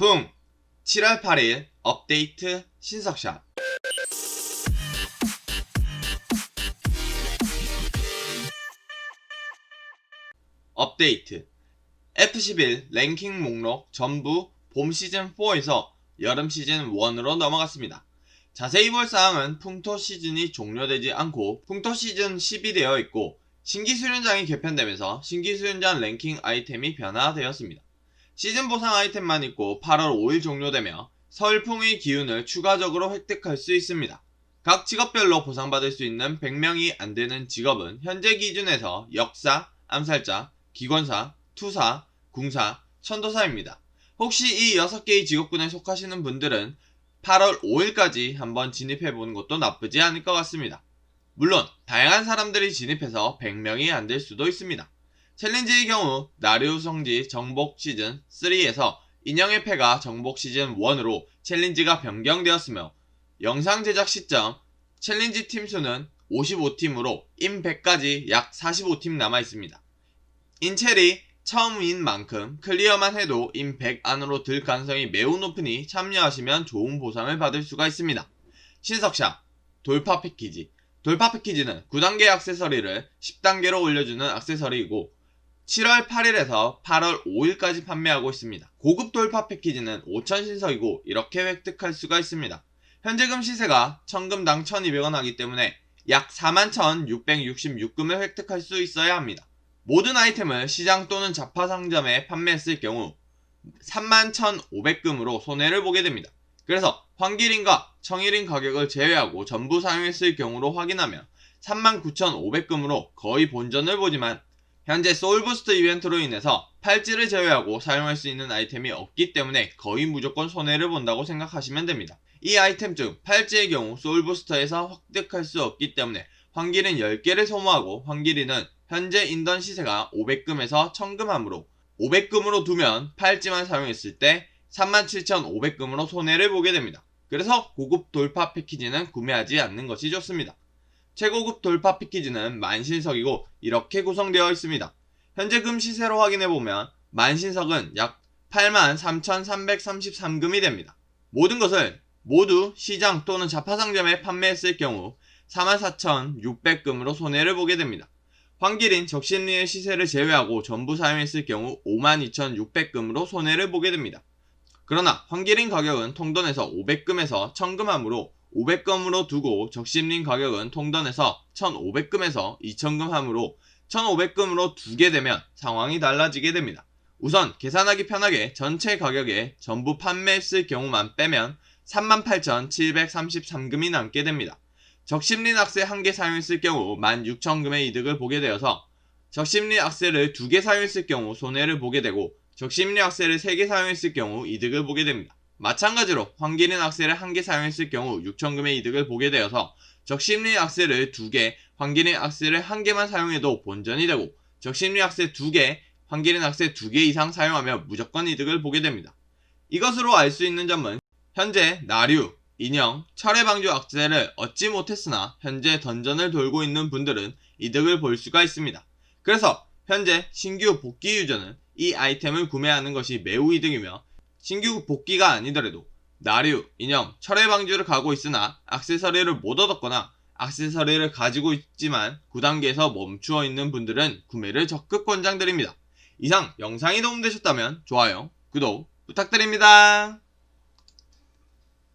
풍 7월 8일 업데이트 신석샷 업데이트 F11 랭킹 목록 전부 봄 시즌 4에서 여름 시즌 1으로 넘어갔습니다. 자세히 볼 사항은 풍토 시즌이 종료되지 않고 풍토 시즌 10이 되어 있고 신기 수련장이 개편되면서 신기 수련장 랭킹 아이템이 변화되었습니다. 시즌 보상 아이템만 있고 8월 5일 종료되며 서울풍의 기운을 추가적으로 획득할 수 있습니다. 각 직업별로 보상받을 수 있는 100명이 안 되는 직업은 현재 기준에서 역사, 암살자, 기관사, 투사, 궁사, 천도사입니다. 혹시 이 6개의 직업군에 속하시는 분들은 8월 5일까지 한번 진입해보는 것도 나쁘지 않을 것 같습니다. 물론 다양한 사람들이 진입해서 100명이 안 될 수도 있습니다. 챌린지의 경우 나르우 성지 정복 시즌 3에서 인형의 패가 정복 시즌 1으로 챌린지가 변경되었으며 영상 제작 시점 챌린지 팀 수는 55팀으로 인 100까지 약 45팀 남아 있습니다. 인첼이 처음인 만큼 클리어만 해도 인 100 안으로 들 가능성이 매우 높으니 참여하시면 좋은 보상을 받을 수가 있습니다. 신석샷 돌파 패키지 돌파 패키지는 9단계 액세서리를 10단계로 올려주는 액세서리이고 7월 8일에서 8월 5일까지 판매하고 있습니다. 고급 돌파 패키지는 5천 신석이고 이렇게 획득할 수가 있습니다. 현재금 시세가 1000금당 1200원 하기 때문에 약 41,666금을 획득할 수 있어야 합니다. 모든 아이템을 시장 또는 자파 상점에 판매했을 경우 31,500금으로 손해를 보게 됩니다. 그래서 황길인과 청일인 가격을 제외하고 전부 사용했을 경우로 확인하면 39,500금으로 거의 본전을 보지만 현재 소울부스트 이벤트로 인해서 팔찌를 제외하고 사용할 수 있는 아이템이 없기 때문에 거의 무조건 손해를 본다고 생각하시면 됩니다. 이 아이템 중 팔찌의 경우 소울부스터에서 획득할 수 없기 때문에 황길인 10개를 소모하고 황길이는 현재 인던 시세가 500금에서 1000금 하므로 500금으로 두면 팔찌만 사용했을 때 37,500금으로 손해를 보게 됩니다. 그래서 고급 돌파 패키지는 구매하지 않는 것이 좋습니다. 최고급 돌파 패키지는 만신석이고 이렇게 구성되어 있습니다. 현재 금 시세로 확인해보면 만신석은 약 83,333금이 됩니다. 모든 것을 모두 시장 또는 자파상점에 판매했을 경우 44,600금으로 손해를 보게 됩니다. 황길인 적신리의 시세를 제외하고 전부 사용했을 경우 52,600금으로 손해를 보게 됩니다. 그러나 황길인 가격은 통돈에서 500금에서 1000금 하므로 500금으로 두고 적심린 가격은 통돈에서 1500금에서 2000금 하므로 1500금으로 두게 되면 상황이 달라지게 됩니다. 우선 계산하기 편하게 전체 가격에 전부 판매했을 경우만 빼면 38,733금이 남게 됩니다. 적심린 악세 한 개 사용했을 경우 16,000금의 이득을 보게 되어서 적심린 악세를 두 개 사용했을 경우 손해를 보게 되고 적심린 악세를 세 개 사용했을 경우 이득을 보게 됩니다. 마찬가지로 황기린 악세를 한개 사용했을 경우 6,000금의 이득을 보게 되어서 적심린 악세를 두 개, 황기린 악세를 한 개만 사용해도 본전이 되고 적심린 악세 두 개, 황기린 악세 두개 이상 사용하면 무조건 이득을 보게 됩니다. 이것으로 알 수 있는 점은 현재 나류, 인형, 철의 방주 악세를 얻지 못했으나 현재 던전을 돌고 있는 분들은 이득을 볼 수가 있습니다. 그래서 현재 신규 복귀 유저는 이 아이템을 구매하는 것이 매우 이득이며 신규 복귀가 아니더라도 나류, 인형, 철의 방주를 가고 있으나 악세서리를 못 얻었거나 악세서리를 가지고 있지만 9단계에서 멈추어 있는 분들은 구매를 적극 권장드립니다. 이상 영상이 도움되셨다면 좋아요, 구독 부탁드립니다.